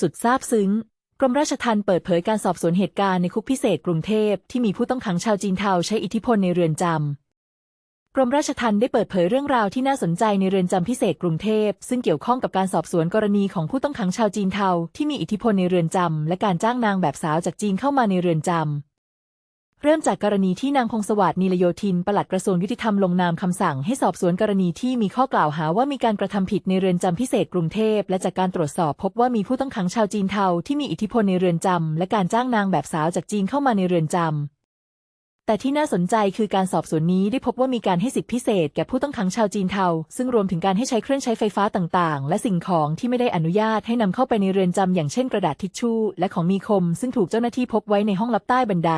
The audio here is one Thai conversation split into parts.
สุดซาบซึ้ง กรมราชทัณฑ์เปิดเผยการสอบสวนเหตุการณ์ในคุกพิเศษกรุงเทพที่มีผู้ต้องขังชาวจีนเทาใช้อิทธิพลในเรือนจำ กรมราชทัณฑ์ได้เปิดเผยเรื่องราวที่น่าสนใจในเรือนจำพิเศษกรุงเทพซึ่งเกี่ยวข้องกับการสอบสวนกรณีของผู้ต้องขังชาวจีนเทาที่มีอิทธิพลในเรือนจำและการจ้างนางแบบสาวจากจีนเข้ามาในเรือนจำ เริ่มจากกรณีที่นางพงศวัสดิ์นีลโยธินปลัดกระทรวงยุติธรรมลงนามคำสั่งให้สอบสวนกรณีที่มีข้อกล่าวหาว่ามีการกระทำผิดในเรือนจำพิเศษกรุงเทพ และจากการตรวจสอบพบว่ามีผู้ต้องขังชาวจีนเทาที่มีอิทธิพลในเรือนจำและการจ้างนางแบบสาวจากจีนเข้ามาในเรือนจำแต่ที่น่าสนใจคือการสอบสวนนี้ได้พบว่ามีการให้สิทธิพิเศษแก่ผู้ต้องขังชาวจีนเทาซึ่งรวมถึงการให้ใช้เครื่องใช้ไฟฟ้าต่างๆ และสิ่งของที่ไม่ได้อนุญาตให้นำเข้าไปในเรือนจำอย่างเช่น กระดาษทิชชู่และของมีคม ซึ่งถูกเจ้าหน้าที่พบไว้ในห้องลับใต้บันได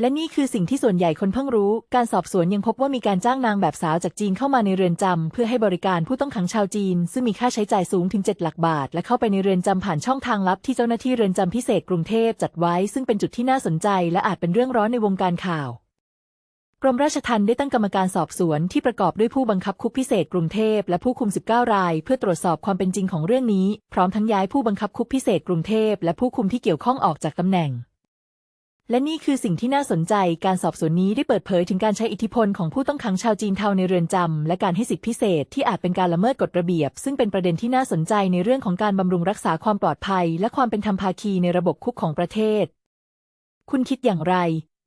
และนี่คือสิ่งที่ส่วนใหญ่คนเพิ่งรู้ การสอบสวนยังพบว่ามีการจ้างนางแบบสาวจากจีนเข้ามาในเรือนจำเพื่อให้บริการผู้ต้องขังชาวจีน ซึ่งมีค่าใช้จ่ายสูงถึง 7 หลักบาท และเข้าไปในเรือนจำผ่านช่องทางลับที่เจ้าหน้าที่เรือนจำพิเศษกรุงเทพจัดไว้ ซึ่งเป็นจุดที่น่าสนใจและอาจเป็นเรื่องร้อนในวงการข่าวกรมราชทัณฑ์ได้ตั้งกรรมการสอบสวนที่ประกอบด้วยผู้บังคับคุกพิเศษกรุงเทพและผู้คุม 19 ราย เพื่อตรวจสอบความเป็นจริงของเรื่องนี้ พร้อมทั้งย้ายผู้บังคับคุกพิเศษกรุงเทพและผู้คุมที่เกี่ยวข้องออกจากตำแหน่ง และนี่คือสิ่งที่น่าสนใจ การสอบสวนนี้ได้เปิดเผยถึงการใช้อิทธิพลของผู้ต้องขังชาวจีนเทาในเรือนจำ และการให้สิทธิพิเศษที่อาจเป็นการละเมิดกฎระเบียบ ซึ่งเป็นประเด็นที่น่าสนใจในเรื่องของการบำรุงรักษาความปลอดภัย และความเป็นธรรมภาคีในระบบคุกของประเทศ คุณคิดอย่างไร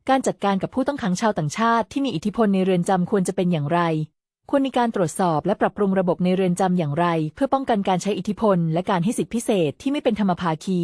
การจัดการกับผู้ต้องขังชาวต่างชาติที่มีอิทธิพลในเรือนจำควรจะเป็นอย่างไร ควรมีการตรวจสอบและปรับปรุงระบบในเรือนจำอย่างไร เพื่อป้องกันการใช้อิทธิพล และการให้สิทธิพิเศษที่ไม่เป็นธรรมภาคี